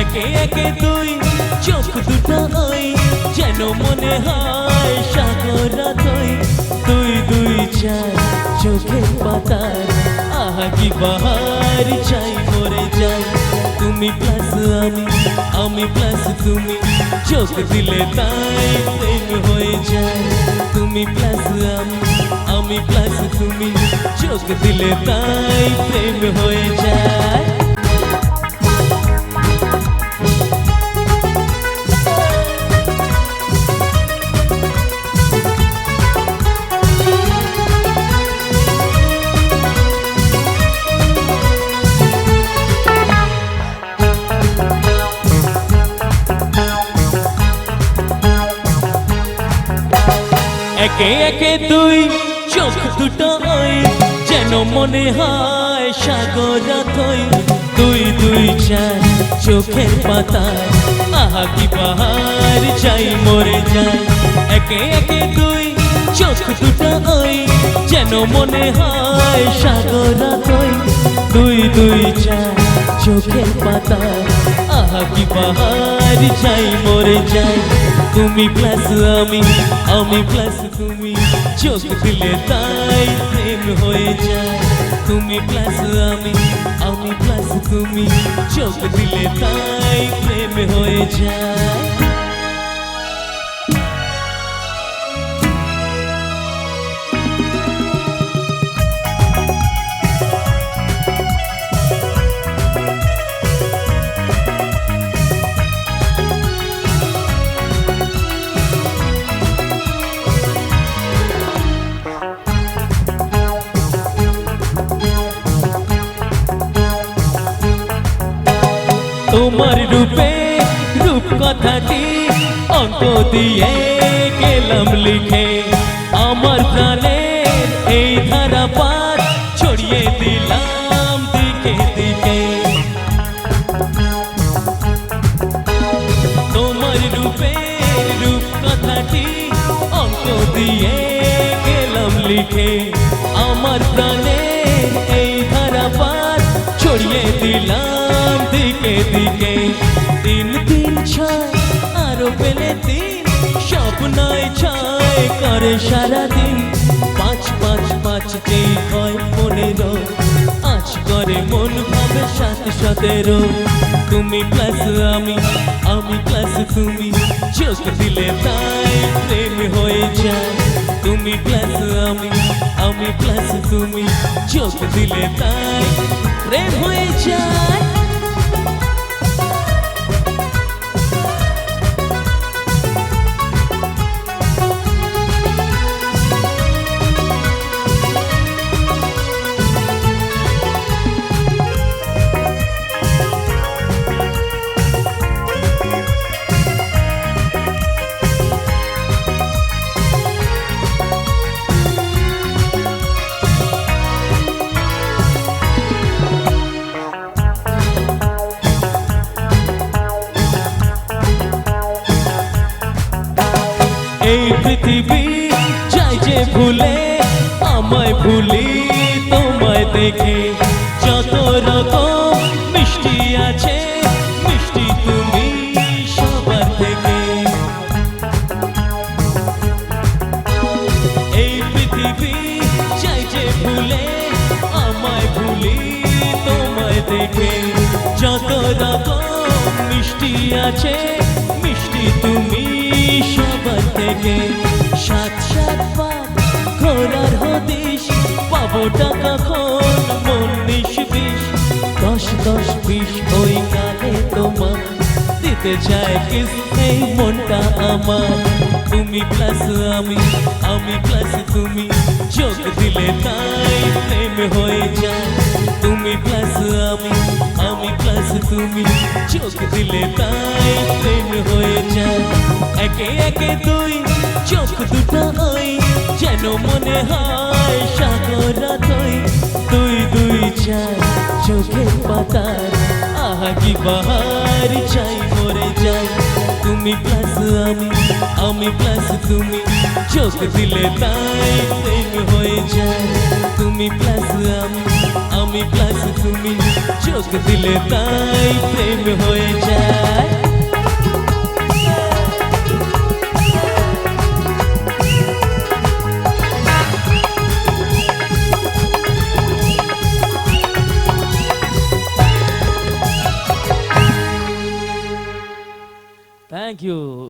একে একে তুই চোখ দুটো ওই, যেন মনে হয় সাগরা তুই দুই দুই, চার, চোখের পাতার আহা কি বাহার চাই, মরে যাই। তুমি প্লাস আমি আমি প্লাস তুমি চোখ দিলে তাই প্রেম হয়ে যায়। তুমি প্লাস আমি আমি প্লাস তুমি চোখ দিলে তাই প্রেম হয়ে যায়। একে একে তুই চোখ দুটো যেন মনে হয় সাগরা থই। তুই দুই, চার, চোখের পাতায়, আহা কি বাহার চাই মরে যায়। একে একে তুই চোখ দুটো যেন মনে হয় সাগরা থই। দুই দুই, চার, চোখের পাতায় আহা কি বাহার চাই মরে যায় তুমি প্লাস আমি আমি প্লাস তুমি চোখ দিলে তাই প্রেম হয়ে যায় তুমি প্লাস আমি আমি প্লাস তুমি চোখ দিলে তাই প্রেম হয়ে যায় তোমার রূপে রূপ কথাটি অঙ্ক দিয়ে গেলাম লিখে। আমার প্রাণের এই ধারা পাত ছড়িয়ে দিলাম দিকে দিকে। তোমার রূপে রূপ কথাটি অঙ্ক দিয়ে গেলাম লিখে। আমার প্রাণের এই ধারা পাত ছড়িয়ে দিলাম দিকে দিকে তিন তিন ছয় আরও পেলে তিন স্বপ্নয় ছয় করে সারাদিন। পাঁচ পাঁচ পাঁচ যেই হয় পনেরো আজ করে মন ভাবে সাত সতেরো তুমি প্লাস আমি আমি প্লাস তুমি চোখ দিলে তাই প্রেম হয়ে যায়। তুমি প্লাস আমি আমি প্লাস তুমি চোখ দিলে তাই প্রেম হয়ে যায়। এই পৃথিবী চাই যে ভুলে, আমায় ভুলি তোমায় দেখে। যত রকম মিষ্টি আছে, মিষ্টি তুমি আমায় তোমায় দেখে। যত রকম মিষ্টি আছে, মিষ্টি তুমি সবার থেকে সাত সাত পাত ঘোরার হদিস পাবো টাকা খন মন নিশ বিষ দশ দশ বিশ ওই কালে তোমার দিতে চায় কিস এই মনটা আমার। তুমি প্লাস আমি আমি প্লাস তুমি চোখ দিলে তাই প্রেম হয়ে যায়। তুমি প্লাস আমি আমি প্লাস তুমি। চোখ দিলে তাই প্রেম হয়ে যায়। একে একে তুই চোখ দুটো ওই। যেন মনে হয় সাগরা তুই দুই দুই, চার চোখের পাতার। আহা, কি বাহার চাই মরে যাই তুমি প্লাস আমি আমি প্লাস তুমি। চোখ দিলে তাই প্রেম হয়ে যায়। তুমি প্লাস আমি আমি প্লাস তুমি চোখ দিলে তাই প্রেম হয়ে যায়।